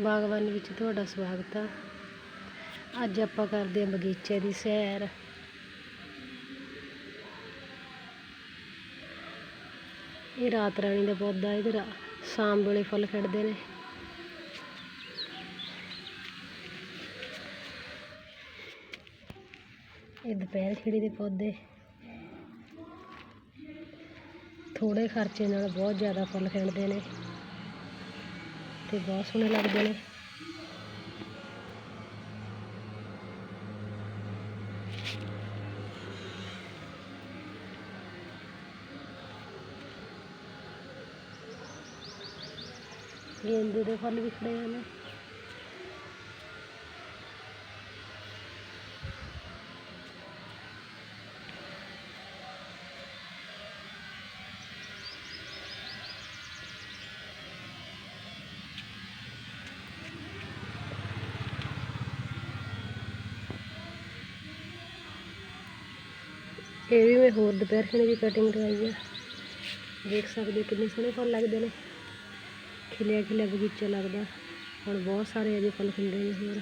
ਬਾਗਬਾਨੀ ਵਿੱਚ ਤੁਹਾਡਾ ਸਵਾਗਤ ਆ। ਅੱਜ ਆਪਾਂ ਕਰਦੇ ਹਾਂ ਬਗੀਚੇ ਦੀ ਸੈਰ। ਇਹ ਰਾਤ ਰਾਣੀ ਦਾ ਪੌਦਾ ਇਹਦੇ ਰਾ- ਸ਼ਾਮ ਵੇਲੇ ਫੁੱਲ ਖਿੜਦੇ ਨੇ। ਇਹ ਦੁਪਹਿਰ ਖਿੜੀ ਦੇ ਪੌਦੇ। ਥੋੜੇ ਖਰਚੇ ਨਾਲ ਬਹੁਤ ਜ਼ਿਆਦਾ ਫੁੱਲ ਖਿੜਦੇ ਨੇ। ਤੇ ਬਹੁਤ ਸੋਹਣੇ ਲੱਗਦੇ ਨੇ। ਗੇਂਦੇ ਦੇ ਫੁੱਲ ਵੀ ਖਿੜੇ ਹਨ ਇਹ ਵੀ ਮੈਂ ਹੋਰ ਦੁਪਹਿਰ ਖਣੇ ਦੀ ਕਟਿੰਗ ਕਰਵਾਈ ਆ। ਦੇਖ ਸਕਦੇ ਹੋ ਕਿੰਨੇ ਸੋਹਣੇ ਫੁੱਲ ਲੱਗਦੇ ਨੇ। ਖਿਲਿਆ ਖਿਲਿਆ ਬਗੀਚਾ ਲੱਗਦਾ। ਹੁਣ ਬਹੁਤ ਸਾਰੇ ਅਜੇ ਫੁੱਲ ਖਿਲ ਰਹੇ ਨੇ ਹੋਰ।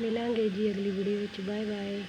ਮਿਲਾਂਗੇ ਜੀ ਅਗਲੀ ਵੀਡੀਓ ਵਿੱਚ। Bye bye